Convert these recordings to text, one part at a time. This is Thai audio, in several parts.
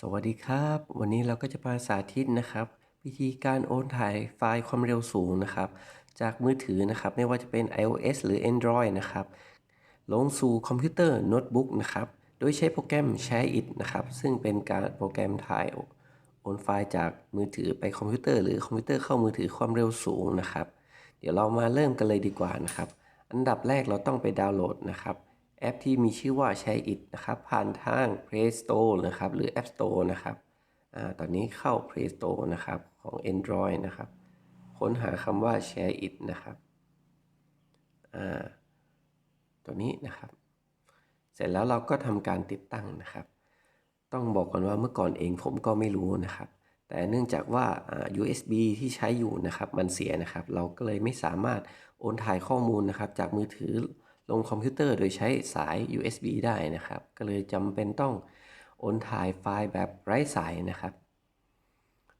สวัสดีครับ วันนี้เราก็จะมาสาธิตนะครับวิธีการโอนถ่ายไฟล์ความเร็วสูงนะครับ จากมือถือนะครับ ไม่ว่าจะเป็น iOS หรือ Android นะครับ ลงสู่คอมพิวเตอร์โน้ตบุ๊กนะครับ โดยใช้โปรแกรม ShareIt นะครับ ซึ่งเป็นการโปรแกรมถ่ายโอนไฟล์จากมือถือไปคอมพิวเตอร์หรือคอมพิวเตอร์เข้ามือถือความเร็วสูงนะครับ เดี๋ยวเรามาเริ่มกันเลยดีกว่านะครับ อันดับแรกเราต้องไปดาวน์โหลดนะครับ แอปที่มีชื่อว่า ShareIt นะครับผ่านทาง Play Store นะครับหรือ App Store นะครับอตอนนี้เข้า Play Store นะครับของ Android นะครับค้นหาคำว่า ShareIt นะครับตัวนี้นะครับ เสร็จแล้วเราก็ทำการติดตั้งนะครับ ต้องบอกก่อนว่าเมื่อก่อนเองผมก็ไม่รู้นะครับ แต่เนื่องจากว่า USB ที่ใช้อยู่นะครับมันเสียนะครับ เราก็เลยไม่สามารถโอนถ่ายข้อมูลนะครับจากมือถือ ลงคอมพิวเตอร์โดยใช้สาย USB ได้นะครับ ก็เลยจำเป็นต้องโอนถ่ายไฟล์แบบไร้สายนะครับ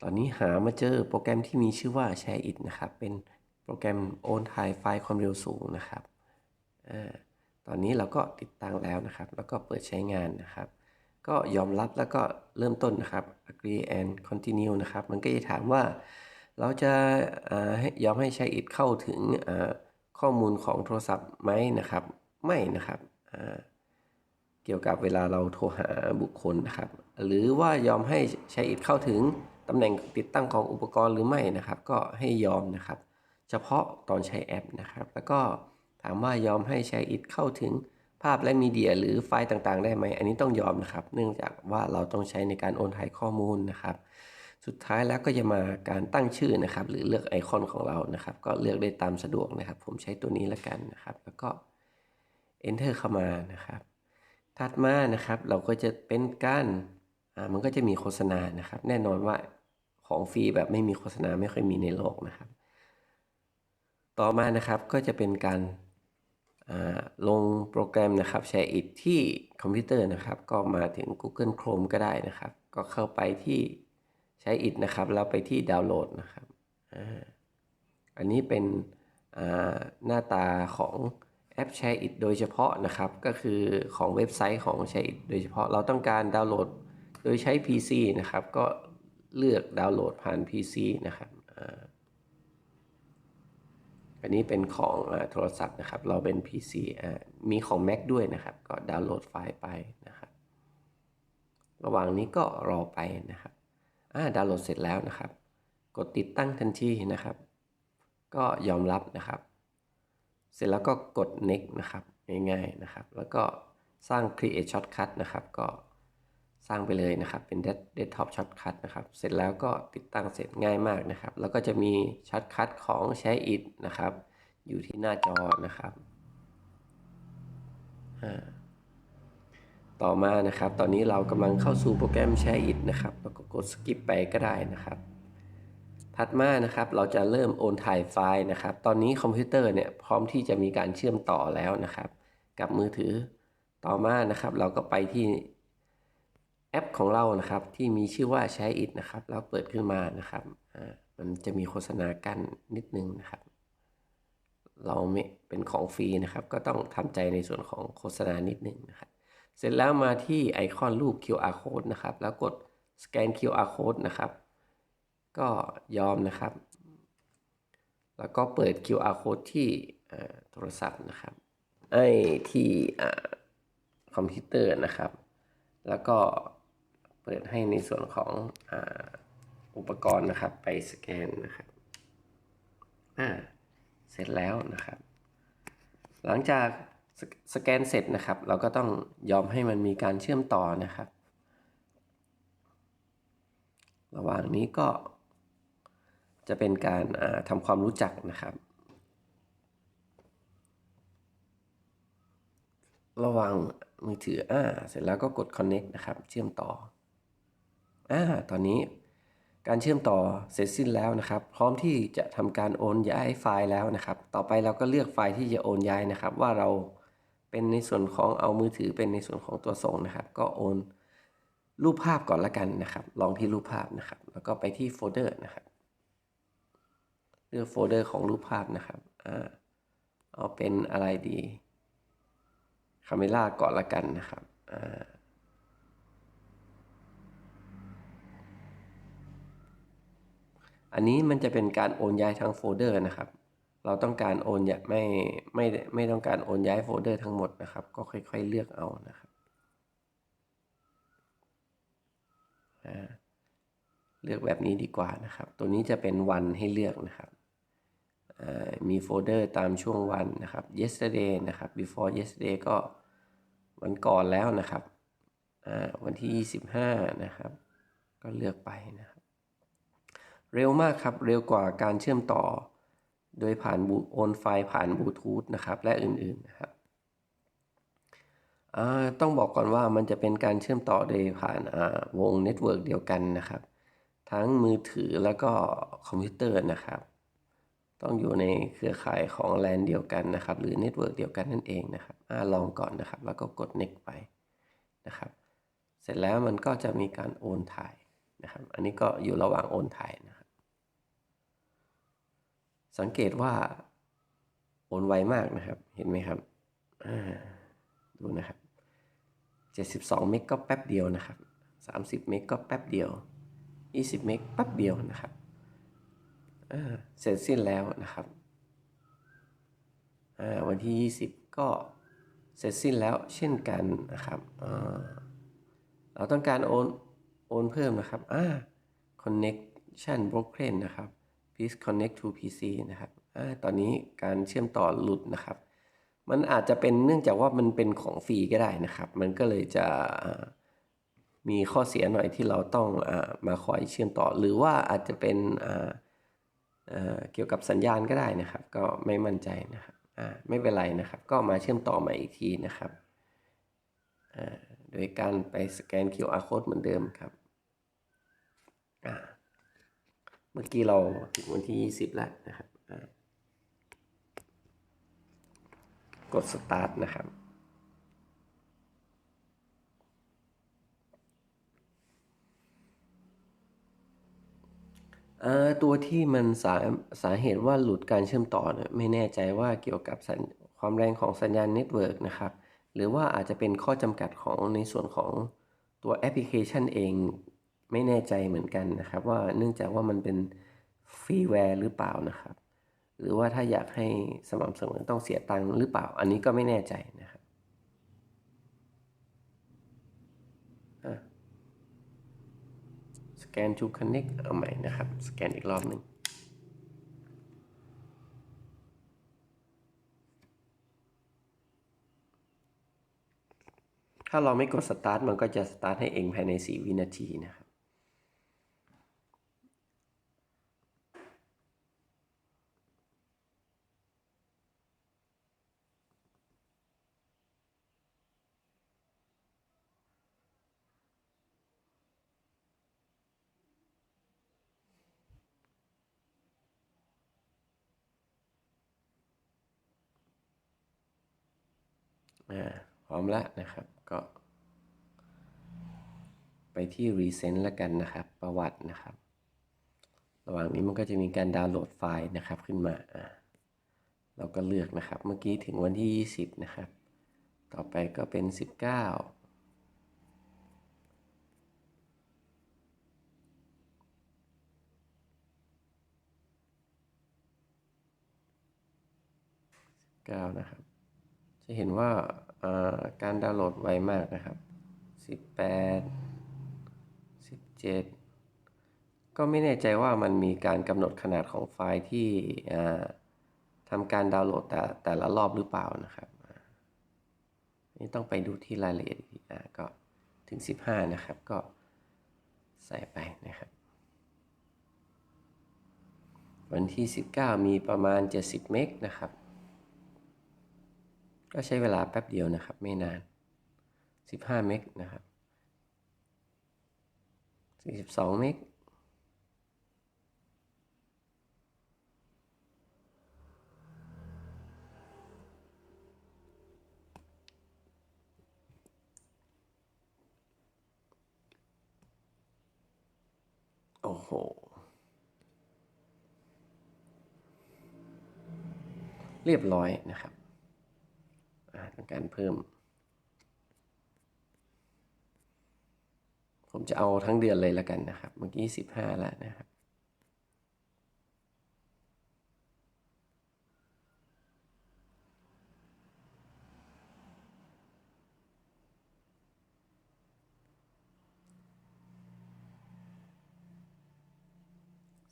ตอนนี้หามาเจอโปรแกรมที่มีชื่อว่า ShareIt นะครับ เป็นโปรแกรมโอนถ่ายไฟล์ความเร็วสูงนะครับอตอนนี้เราก็ติดตั้งแล้วนะครับ แล้วก็เปิดใช้งานนะครับ ก็ยอมรับแล้วก็เริ่มต้นนะครับ agree and continue นะครับ มันก็จะถามว่าเราจะยอมให้ ShareIt เข้าถึง ข้อมูลของโทรศัพท์ไหมนะครับ ไม่นะครับเกี่ยวกับเวลาเราโทรหาบุคคลนะครับ หรือว่ายอมให้ใช้อิดเข้าถึงตำแหน่งติดตั้งของอุปกรณ์หรือไม่นะครับ ก็ให้ยอมนะครับ เฉพาะตอนใช้แอปนะครับ แล้วก็ถามว่ายอมให้ใช้อิดเข้าถึงภาพและมีเดียหรือไฟล์ต่างๆ ได้ไหม อันนี้ต้องยอมนะครับ เนื่องจากว่าเราต้องใช้ในการโอนถ่ายข้อมูลนะครับ สุดท้ายแล้วก็จะมาการตั้งชื่อนะครับ หรือเลือกไอคอนของเรานะครับ ก็เลือกได้ตามสะดวกนะครับ ผมใช้ตัวนี้แล้วกันนะครับ แล้วก็ enter เข้ามานะครับ ถัดมานะครับเราก็จะเป็นการอ่ามันก็จะมีโฆษณานะครับ แน่นอนว่าของฟรีแบบไม่มีโฆษณาไม่ค่อยมีในโลกนะครับ ต่อมานะครับก็จะเป็นการลงโปรแกรมนะครับแชร์อิทที่คอมพิวเตอร์นะครับ ก็มาถึง Google Chrome ก็ได้นะครับ ก็เข้าไปที่ ใช้อิทนะครับ แล้วไปที่ดาวน์โหลดนะครับอันนี้เป็นหน้าตาของแอป Share It โดยเฉพาะนะครับ ก็คือของเว็บไซต์ของ Share It โดยเฉพาะเราต้องการดาวน์โหลดโดยใช้ PC นะครับ ก็เลือกดาวน์โหลดผ่าน PC นะครับอันนี้เป็นของโทรศัพท์นะครับ เราเป็น PC มีของ Mac ด้วยนะครับ ก็ดาวน์โหลดไฟล์ไปนะครับ ระหว่างนี้ก็รอไปนะครับ อ่าดาวน์โหลดเสร็จแล้วนะครับ กดติดตั้งทันทีนะครับ ก็ยอมรับนะครับ เสร็จแล้วก็กด next นะครับง่ายๆนะครับ แล้วก็สร้าง create shortcut นะครับ ก็สร้างไปเลยนะครับ เป็น desktop shortcut นะครับ เสร็จแล้วก็ติดตั้งเสร็จง่ายมากนะครับ แล้วก็จะมี shortcut ของ Share It นะครับ อยู่ที่หน้าจอนะครับ ต่อมานะครับ ตอนนี้เรากำลังเข้าสู่โปรแกรม Share It นะครับแล้วก็กด skip ไปก็ได้นะครับ ถัดมานะครับเราจะเริ่มโอนถ่ายไฟล์นะครับ ตอนนี้คอมพิวเตอร์เนี่ยพร้อมที่จะมีการเชื่อมต่อแล้วนะครับ กับมือถือต่อมานะครับ เราก็ไปที่แอปของเรานะครับ ที่มีชื่อว่าใช้อิดนะครับแล้วเปิดขึ้นมานะครับมันจะมีโฆษณากั้นนิดนึงนะครับ เราไม่เป็นของฟรีนะครับ ก็ต้องทำใจในส่วนของโฆษณานิดนึงนะครับ เสร็จแล้วมาที่ไอคอนรูป QR code นะครับ แล้วกดสแกน QR code นะครับ ก็ยอมนะครับ แล้วก็เปิด QR code ที่โทรศัพท์นะครับไอ้ที่คอมพิวเตอร์นะครับ แล้วก็เปิดให้ในส่วนของออุปกรณ์นะครับไปสแกนนะครับอ่าเสร็จแล้วนะครับ หลังจาก สแกนเสร็จนะครับ เราก็ต้องยอมให้มันมีการเชื่อมต่อนะครับ ระหว่างนี้ก็จะเป็นการทำความรู้จักนะครับ ระวังมือถืออ่าเสร็จแล้วก็กด connect นะครับ เชื่อมต่ออ่าตอนนี้การเชื่อมต่อเสร็จสิ้นแล้วนะครับ พร้อมที่จะทำการโอนย้ายไฟล์แล้วนะครับ ต่อไปเราก็เลือกไฟล์ที่จะโอนย้ายนะครับ ว่าเรา เป็นในส่วนของเอามือถือเป็นในส่วนของตัวส่งนะครับ ก็โอนรูปภาพก่อนละกันนะครับ ลองที่รูปภาพนะครับ แล้วก็ไปที่โฟลเดอร์นะครับเลือกโฟลเดอร์ของรูปภาพนะครับอ่าเอาเป็นอะไรดีคาเมล่าก่อนละกันนะครับอ่าอันนี้มันจะเป็นการโอนย้ายทางโฟลเดอร์นะครับ เราต้องการโอนอย่าไม่ไม่ไม่ต้องการโอนย้ายโฟลเดอร์ทั้งหมดนะครับ ก็ค่อยๆเลือกเอานะครับเลือกแบบนี้ดีกว่านะครับ ตัวนี้จะเป็นวันให้เลือกนะครับมีโฟลเดอร์ตามช่วงวันนะครับ yesterday นะครับ before yesterday ก็วันก่อนแล้วนะครับวันที่ 25 นะครับ ก็เลือกไปนะครับ เร็วมากครับ เร็วกว่าการเชื่อมต่อ โดยผ่านโอนไฟล์ผ่านบลูทูธนะครับ และอื่นๆนะครับต้องบอกก่อนว่ามันจะเป็นการเชื่อมต่อโดยผ่านวงเน็ตเวิร์กเดียวกันนะครับ ทั้งมือถือแล้วก็คอมพิวเตอร์นะครับ ต้องอยู่ในเครือข่ายของแลนเดียวกันนะครับ หรือเน็ตเวิร์กเดียวกันนั่นเองนะครับอลองก่อนนะครับ แล้วก็กด next ไปนะครับ เสร็จแล้วมันก็จะมีการโอนถ่ายนะครับ อันนี้ก็อยู่ระหว่างโอนถ่ายนะครับ สังเกตว่าโอนไวมากนะครับ เห็นไหมครับดูนะครับ 72 เมกก็แป๊บเดียวนะครับ 30 เมกก็แป๊บเดียว 20 เมกแป๊บเดียวนะครับเสร็จสิ้นแล้วนะครับวันที่ 20 ก็เสร็จสิ้นแล้วเช่นกันนะครับเราต้องการโอนโอนเพิ่มนะครับ connection broken นะครับ please connect to PC นะครับอตอนนี้การเชื่อมต่อหลุดนะครับ มันอาจจะเป็นเนื่องจากว่ามันเป็นของฟรีก็ได้นะครับ มันก็เลยจะมีข้อเสียหน่อยที่เราต้องอมาคอยเชื่อมต่อ หรือว่าอาจจะเป็นเกี่ยวกับสัญญาณก็ได้นะครับ ก็ไม่มั่นใจนะครับไม่เป็นไรนะครับ ก็มาเชื่อมต่อใหม่อีกทีนะครับโดยการไปสแกน QR code เหมือนเดิมครับ เมื่อกี้เราถึงวันที่ 20 แล้วนะครับ กด start นะครับ ตัวที่มันสาสาเหตุว่าหลุดการเชื่อมต่อเนี่ยไม่แน่ใจว่าเกี่ยวกับความแรงของสัญญาณเน็ตเวิร์กนะครับ หรือว่าอาจจะเป็นข้อจำกัดของในส่วนของตัวแอปพลิเคชันเอง ไม่แน่ใจเหมือนกันนะครับ ว่าเนื่องจากว่ามันเป็นฟรีแวร์หรือเปล่านะครับ หรือว่าถ้าอยากให้สม่ำเสมอต้องเสียตังค์หรือเปล่า อันนี้ก็ไม่แน่ใจนะครับสแกน to connect เอาใหม่นะครับ สแกนอีกรอบหนึ่งถ้าเราไม่กดสตาร์ทมันก็จะสตาร์ทให้เองภายใน 4 วินาทีนะครับ พร้อมแล้วนะครับก็ ไปที่ Recent แล้วกันนะครับ ประวัตินะครับ ระหว่างนี้มันก็จะมีการดาวน์โหลดไฟล์นะครับขึ้นมาเราก็เลือกนะครับ เมื่อกี้ถึงวันที่ 20 นะครับ ต่อไปก็เป็น 19เก้านะครับ จะเห็นว่าการดาวน์โหลดไวมากนะครับ 18 17 ก็ไม่แน่ใจว่ามันมีการกำหนดขนาดของไฟล์ที่ทำการดาวน์โหลดแต่แต่ละรอบหรือเปล่านะครับ นี่ต้องไปดูที่รายละเอียดอีกก็ถึง 15 นะครับ ก็ใส่ไปนะครับ วันที่ 19 มีประมาณ 70 เมกนะครับ ก็ใช้เวลาแป๊บเดียวนะครับ ไม่นาน 15 เมกนะครับ 42 เมกโอ้โห เรียบร้อยนะครับ การเพิ่ม ผมจะเอาทั้งเดือนเลยละกันนะครับ เมื่อกี้สิบห้าแล้วนะครับ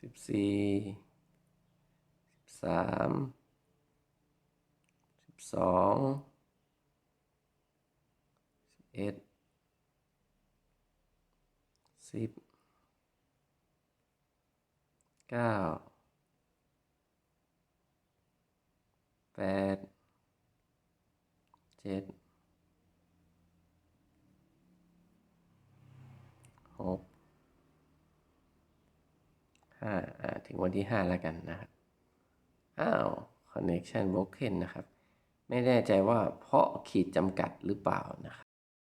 สิบสี่สิบสามสิบสอง เอ็ดสิบเก้าแปดเจ็ดหกห้าถึงวันที่ห้าแล้วกันนะครับ อ้าว connection broken นะครับ ไม่แน่ใจว่าเพราะขีดจำกัดหรือเปล่านะครับ